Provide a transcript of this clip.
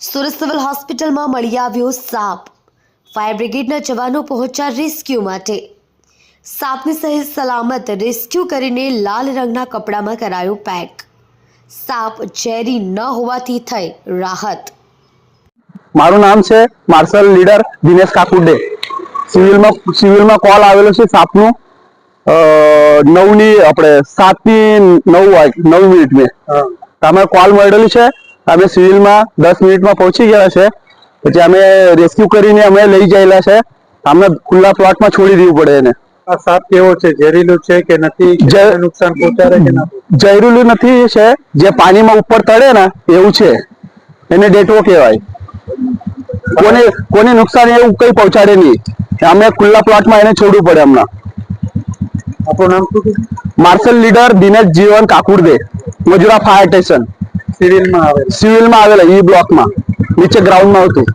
Surat civil હોસ્પિટલમાં મળી આવ્યો સાપ. ફાયર બ્રિગેડના જવાનો પહોંચ્યા રેસ્ક્યુ માટે. સાપને સહી સલામત રેસ્ક્યુ કરીને લાલ રંગના કપડામાં કરાયો પેક. સાપ ઝેરી ન હોવાથી થઈ રાહત. મારું નામ છે માર્શલ લીડર દિનેશ કાકુડે. સિવિલમાં સિવિલમાં કોલ આવેલો છે સાપનું. નવની આપણે સાતની નવ નવ મિનિટ મેં અમે કોલ મળેલી છે. અમે સિવિલમાં દસ મિનિટમાં પહોંચી ગયા છે. પછી અમે રેસ્ક્યુ કરીને અમે લઈ જયેલા છે. અમને ખુલ્લા પ્લોટમાં છોડી દેવું પડે એને. આ સાપ કેવો છે? ઝેરીલું છે કે નથી? નુકસાન પહોંચાડે કે નથી છે. જે પાણીમાં ઉપર તળે ને એવું છે. એને ડેટવો કહેવાય. કોને કોને નુકસાન એવું કઈ પહોંચાડે નહીં. અમે ખુલ્લા પ્લોટમાં એને છોડવું પડે હમણાં. આપણું નામ શું કીધું? માર્શલ લીડર દિનેશ જીવન કાકુરદે મજુરા ફાયર સ્ટેશન. સિવિલમાં આવે સિવિલમાં આવેલા ઈ બ્લોકમાં. નીચે ગ્રાઉન્ડમાં હતું.